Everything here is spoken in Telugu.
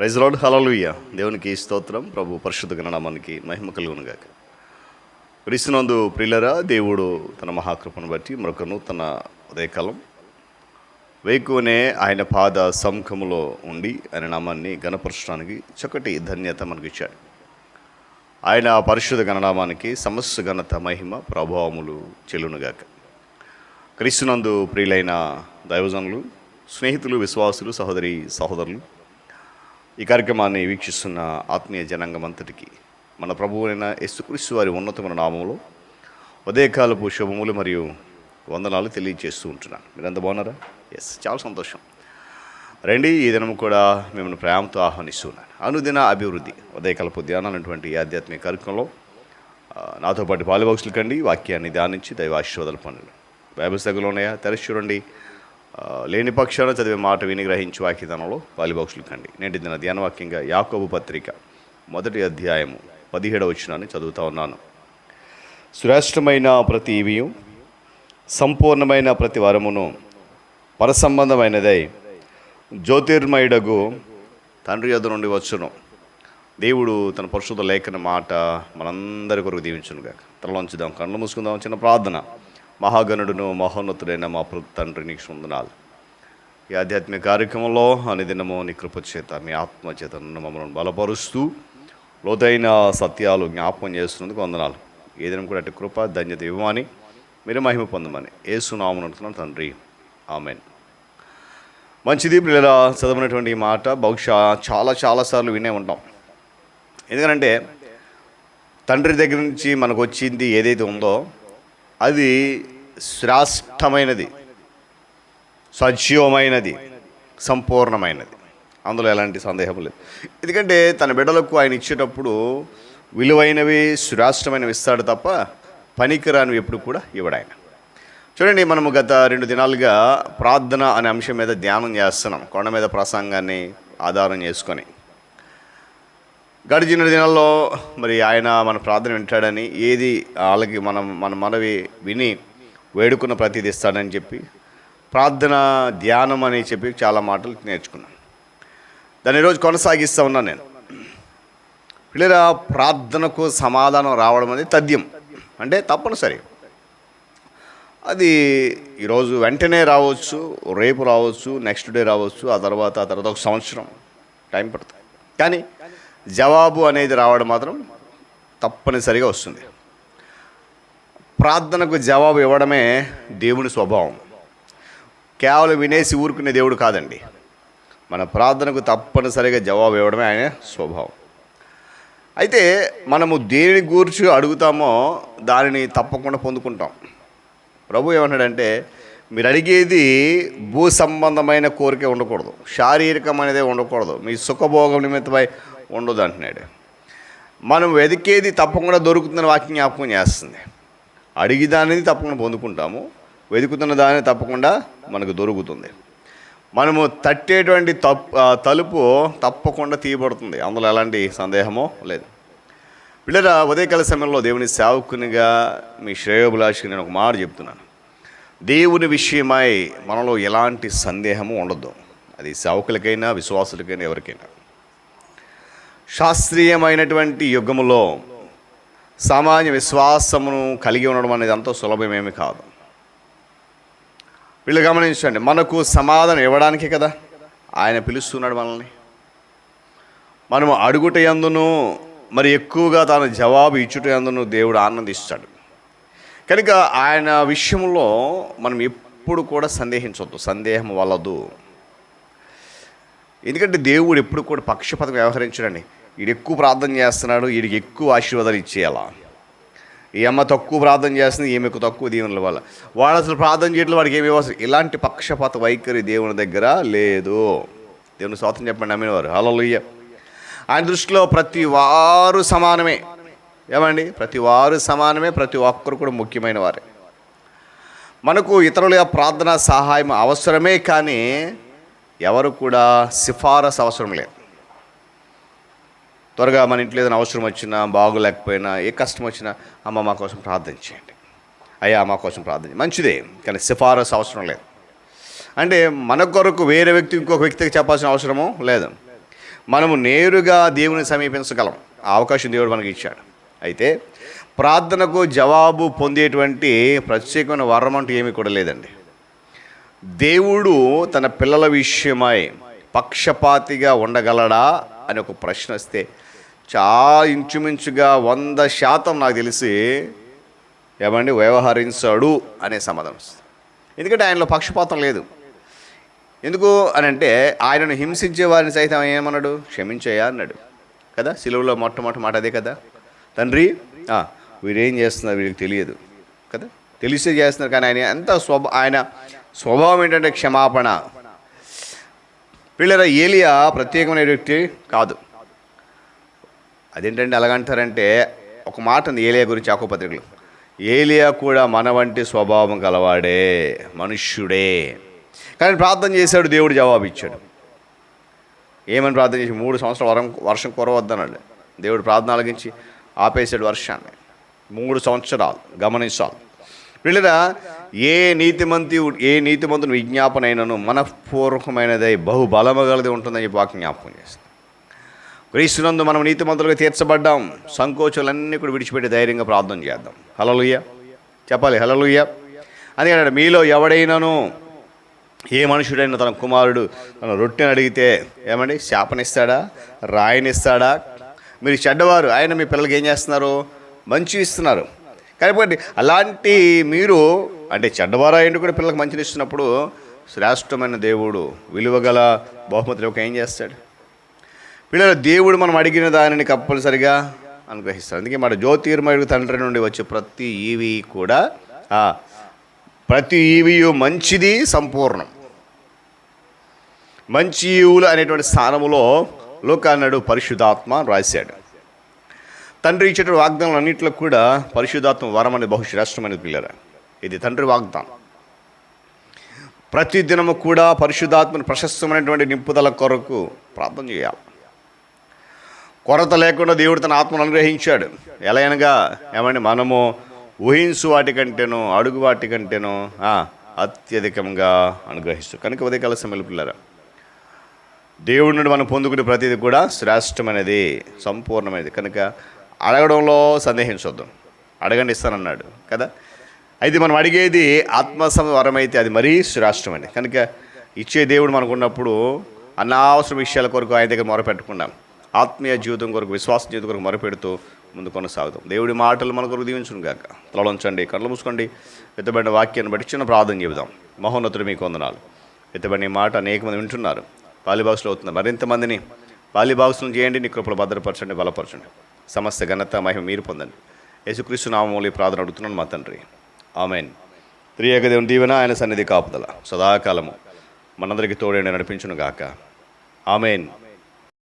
రైజ్లాడ్ హలలుయ్య దేవునికి స్తోత్రం ప్రభు పరిశుద్ధ గణనామానికి మహిమ కలుగునుగాక క్రీస్తునందు ప్రిల్లరా దేవుడు తన మహాకృపను బట్టి మరొక నూతన ఉదయకాలం వేకునే ఆయన పాద సంఖములో ఉండి ఆయన నామాన్ని గణపరచడానికి చక్కటి ధన్యత మనకిచ్చాడు. ఆయన పరిశుద్ధ గణనామానికి సమస్త ఘనత మహిమ ప్రభావములు చెల్లునుగాక క్రీస్తునందు ప్రియులైన దైవజనులు స్నేహితులు విశ్వాసులు సహోదరి సహోదరులు ఈ కార్యక్రమాన్ని వీక్షిస్తున్న ఆత్మీయ జనాంగం అంతటికి మన ప్రభువైన యేసుక్రీస్తు వారి ఉన్నతమైన నామంలో ఉదయకాలపు శుభములు మరియు వందనాలు తెలియజేస్తూ ఉంటున్నాను. మీరంతా బాగున్నారా? ఎస్ చాలా సంతోషం. రండి ఈ దినం కూడా మిమ్మల్ని ప్రేమతో ఆహ్వానిస్తున్నాను అనుదిన అభివృద్ధి ఉదయకాలపు ధ్యానం అనేటువంటి ఈ ఆధ్యాత్మిక కార్యక్రమంలో నాతో పాటు పాలుబాక్సులు కండి వాక్యాన్ని ధ్యానించి దైవాశీర్వాదాలు పనులు బైబిల్స్ దగ్గర ఉన్నాయా? తెరచి చూడండి. లేని పక్షాన చదివే మాట విని గ్రహించి వాక్యదానంలో పాలిబాక్సులు కండి. నేటి దిన ధ్యానవాక్యంగా యాకోబు పత్రిక మొదటి అధ్యాయము పదిహేడవ వచ్చినాన్ని చదువుతా ఉన్నాను. శ్రేష్టమైన ప్రతి ఇవియు సంపూర్ణమైన ప్రతి వరమును పరసంబంధమైనదై జ్యోతిర్మయుడగు తండ్రి యొద్ నుండి వచ్చును. దేవుడు తన పరిశుద్ధ లేఖన మాట మనందరి కొరకు దీవించునుగా తలలోంచుదాం కళ్ళు మూసుకుందాం చిన్న ప్రార్థన. మహాగణుడును మహోన్నతుడైన మా ప్రభు తండ్రి నీకు వందనాలు. ఈ ఆధ్యాత్మిక కార్యక్రమంలో అనుదినము నీ కృపచేత మీ ఆత్మ చేత మమ్మల్ని బలపరుస్తూ లోతైన సత్యాలు జ్ఞాపకం చేస్తున్నందుకు వందనాలు. ఏదైనా కూడా అటు కృప ధన్యత ఇవ్వమని మీరు మహిమ పొందమని ఏసునామను అంటున్నాను తండ్రి. ఆమెన్. మంచిది పిల్లల చదవనటువంటి ఈ మాట బహుశా చాలా చాలాసార్లు వినే ఉంటాం. ఎందుకంటే తండ్రి దగ్గర నుంచి మనకు వచ్చింది ఏదైతే ఉందో అది శ్రేష్టమైనది సజీవమైనది సంపూర్ణమైనది. అందులో ఎలాంటి సందేహం లేదు. ఎందుకంటే తన బిడ్డలకు ఆయన ఇచ్చేటప్పుడు విలువైనవి శ్రేష్టమైనవి ఇస్తాడు తప్ప పనికిరానివి ఎప్పుడు కూడా ఇవ్వడాయన చూడండి మనము గత రెండు దినాలుగా ప్రార్థన అనే అంశం మీద ధ్యానం చేస్తున్నాం. కొండ మీద ప్రసంగాన్ని ఆధారం చేసుకొని. గడిచిన దినాల్లో మరి ఆయన మన ప్రార్థన వింటాడని ఏది వాళ్ళకి మనం మన మనవి విని వేడుకున్న ప్రతిది ఇస్తాడని చెప్పి ప్రార్థన ధ్యానం అని చెప్పి చాలా మాటలు నేర్చుకున్నాను. దాన్ని ఈరోజు కొనసాగిస్తూ ఉన్నాను నేను. పిల్లల ప్రార్థనకు సమాధానం రావడం అనేది తథ్యం. అంటే తప్పనిసరి. అది ఈరోజు వెంటనే రావచ్చు రేపు రావచ్చు నెక్స్ట్ డే రావచ్చు ఆ తర్వాత ఆ తర్వాత ఒక సంవత్సరం టైం పడుతుంది. కానీ జవాబు అనేది రావడం మాత్రం తప్పనిసరిగా వస్తుంది. ప్రార్థనకు జవాబు ఇవ్వడమే దేవుని స్వభావం. కేవలం వినేసి ఊరుకునే దేవుడు కాదండి. మన ప్రార్థనకు తప్పనిసరిగా జవాబు ఇవ్వడమే ఆయన స్వభావం. అయితే మనము దేని గూర్చి అడుగుతామో దానిని తప్పకుండా పొందుకుంటాం. ప్రభు ఏమన్నాడంటే మీరు అడిగేది భూ సంబంధమైన కోరిక ఉండకూడదు. శారీరకమైనదే ఉండకూడదు. మీ సుఖభోగం నిమిత్తమై ఉండదు అంటున్నాడు. మనం వెతికేది తప్పకుండా దొరుకుతుందని వాక్యం జ్ఞాపకం చేస్తుంది. అడిగి దానిని తప్పకుండా పొందుకుంటాము. వెతుకుతున్న దానిని తప్పకుండా మనకు దొరుకుతుంది. మనము తట్టేటువంటి తప్పు తలుపు తప్పకుండా తీయబడుతుంది. అందులో ఎలాంటి సందేహమో లేదు. పిల్లల ఉదయకాల సమయంలో దేవుని సేవకునిగా మీ శ్రేయోభిలాషికి నేను ఒక మాట చెప్తున్నాను. దేవుని విషయమై మనలో ఎలాంటి సందేహము ఉండదు. అది సేవకులకైనా విశ్వాసులకైనా ఎవరికైనా. శాస్త్రీయమైనటువంటి యుగములో సామాన్య విశ్వాసమును కలిగి ఉండడం అనేది అంత సులభమేమి కాదు. వీళ్ళు గమనించండి మనకు సమాధానం ఇవ్వడానికే కదా ఆయన పిలుస్తున్నాడు మనల్ని. మనము అడుగుట ఎందును మరి ఎక్కువగా తాను జవాబు ఇచ్చుట ఎందును దేవుడు ఆనందిస్తాడు. కనుక ఆయన విషయంలో మనం ఎప్పుడు కూడా సందేహించవద్దు సందేహం వలదు. ఎందుకంటే దేవుడు ఎప్పుడు కూడా పక్షపాతం వ్యవహరించడండి. వీడు ఎక్కువ ప్రార్థన చేస్తున్నాడు వీడికి ఎక్కువ ఆశీర్వాదాలు ఇచ్చేయాలా? ఈ అమ్మ తక్కువ ప్రార్థన చేస్తుంది ఈమెకు తక్కువ దీవెనల వల్ల వాడు అసలు ప్రార్థన చేయట్లు వాడికి ఏమి అవసరం ఇలాంటి పక్షపాత వైఖరి దేవుని దగ్గర లేదు. దేవుని స్వాతంత్రం చెప్పండి నమ్మినవారు హలోయ్య ఆయన దృష్టిలో ప్రతి వారు సమానమే. ఏమండి? ప్రతి వారు సమానమే ప్రతి ఒక్కరు కూడా ముఖ్యమైన వారే. మనకు ఇతరుల ప్రార్థన సహాయం అవసరమే కానీ ఎవరు కూడా సిఫారసు అవసరం లేదు. త్వరగా మన ఇంట్లో ఏదైనా అవసరం వచ్చినా బాగోలేకపోయినా ఏ కష్టం వచ్చినా అమ్మ మా కోసం ప్రార్థన చేయండి. అయ్యా మా కోసం ప్రార్థన మంచిదే కానీ సిఫారసు అవసరం లేదు. అంటే మన కొరకు వేరే వ్యక్తి ఇంకొక వ్యక్తికి చెప్పాల్సిన అవసరము లేదు. మనము నేరుగా దేవుని సమీపించగలం. ఆ అవకాశం దేవుడు మనకి ఇచ్చాడు. అయితే ప్రార్థనకు జవాబు పొందేటువంటి ప్రత్యేకమైన వరం అంటూ ఏమీ కూడా లేదండి. దేవుడు తన పిల్లల విషయమై పక్షపాతిగా ఉండగలడా అని ఒక ప్రశ్న వస్తే చాలా ఇంచుమించుగా వంద శాతం నాకు తెలిసి ఏమండి వ్యవహరించాడు అనే సమాధానం వస్తుంది. ఎందుకంటే ఆయనలో పక్షపాతం లేదు. ఎందుకు అని అంటే ఆయనను హింసించే వారిని సైతం ఏమన్నాడు? క్షమించయ్యా అన్నాడు. కదా? సిలువలో మొట్టమొదటి మాట అదే కదా? తండ్రి వీరేం చేస్తున్నారు వీరికి తెలియదు. కదా? తెలిసే చేస్తున్నారు కానీ ఆయన ఎంత స్వభ ఆయన స్వభావం ఏంటంటే క్షమాపణ. పిల్లల ఏలియా ప్రత్యేకమైన వ్యక్తి కాదు. అదేంటంటే ఎలాగంటారంటే ఒక మాట ఉంది ఏలియా గురించి ఆకో పత్రికలు ఏలియా కూడా మన వంటి స్వభావం గలవాడే మనుష్యుడే. కానీ ప్రార్థన చేశాడు దేవుడు జవాబు ఇచ్చాడు. ఏమని ప్రార్థన చేసి మూడు సంవత్సరాలు వరం వర్షం కురవద్దన్నాడు. దేవుడు ప్రార్థన ఆలకించి ఆపేశాడు వర్షాన్ని. మూడు సంవత్సరాలు గమనించాలి. వీళ్ళరా ఏ నీతిమంతి ఏ నీతిమంతుని విజ్ఞాపన అయినను మనఃపూర్వకమైనదై బహుబలమగలది ఉంటుందని చెప్పి జ్ఞాపకం చేస్తుంది. క్రీస్తునందు మనం నీతిమంతులుగా తీర్చబడ్డాం. సంకోచాలన్నీ కూడా విడిచిపెట్టి ధైర్యంగా ప్రార్థన చేద్దాం. హలలుయ్య చెప్పాలి హలలుయ్య అని అన్నాడు మీలో ఎవడైనాను ఏ మనుషుడైనా తన కుమారుడు తన రొట్టెని అడిగితే ఏమండి శాపనిస్తాడా రాయనిస్తాడా? మీరు చెడ్డవారు ఆయన మీ పిల్లలకి ఏం చేస్తున్నారు? మంచి ఇస్తున్నారు. కాబట్టి అలాంటి మీరు అంటే చెడ్డవారు ఆయన కూడా పిల్లలకు మంచిని ఇస్తున్నప్పుడు శ్రేష్టమైన దేవుడు విలువగల బహుమతులు ఒక ఏం చేస్తాడు? పిల్లలు దేవుడు మనం అడిగిన దానిని కంపల్సరిగా అనుగ్రహిస్తాడు అందుకే మన జ్యోతిర్మయుడు తండ్రి నుండి వచ్చే ప్రతి ఈవి కూడా ప్రతి ఈవియు మంచిది సంపూర్ణం. మంచి ఈవులు అనేటువంటి స్థానములో లోకాన్నడు పరిశుధాత్మ రాశాడు. తండ్రి ఇచ్చేటువంటి వాగ్దానం అన్నింటిలో కూడా పరిశుధాత్మ వరం అనేది బహుశ్రేష్టమైనది పిల్లరా. ఇది తండ్రి వాగ్దానం. ప్రతి దినము కూడా పరిశుద్ధాత్మని ప్రశస్తమైనటువంటి నింపుదల కొరకు ప్రార్థన చేయాలి. కొరత లేకుండా దేవుడు తన ఆత్మను అనుగ్రహించాడు. ఎలా అనగా ఏమండి మనము ఊహించు వాటి కంటేనో అడుగు వాటి కంటేనో అత్యధికంగా అనుగ్రహిస్తూ. కనుక ఉదయకాల సమయంలో పిల్లరా దేవుడి నుండి మనం పొందుకునే ప్రతిదీ కూడా శ్రేష్టమైనది సంపూర్ణమైనది. కనుక అడగడంలో సందేహించొద్దు అడగండి ఇస్తానన్నాడు కదా? అయితే మనం అడిగేది ఆత్మసంవరమైతే అది మరీ శ్రేష్టమైనది. కనుక ఇచ్చే దేవుడు మనకున్నప్పుడు అనవసర విషయాల కొరకు ఆయన దగ్గర మొరపెట్టుకున్నాం. ఆత్మీయ జీవితం కొరకు విశ్వాస జీవితం కొరకు మొరపెడుతూ ముందు కొనసాగుతాం. దేవుడి మాటలు మన కొరకు దీవించును గాక. తలవంచండి కళ్ళు మూసుకోండి. ఎత్తబడిన వాక్యాన్ని బట్టి చిన్న ప్రార్థన చెబుదాం. మహోన్నతుడు మీకు వందనాలు. ఎత్తబడిన ఈ మాట అనేక మంది వింటున్నారు. పాలిబాక్స్లో అవుతున్నారు మరింత మందిని పాలిబాక్స్ను చేయండి. నీ కృపలు భద్రపరచండి బలపరచండి. సమస్త ఘనత మహిమ మీరు పొందండి. యేసుక్రీస్తు నామూలి ప్రార్థన అడుగుతున్నాను మా తండ్రి. ఆమెన్. త్రియేక దేవుని దీవెన ఆయన సన్నిధి కాపుదల. సదాకాలము. మనందరికీ తోడేండి నడిపించును గాక. ఆమెన్.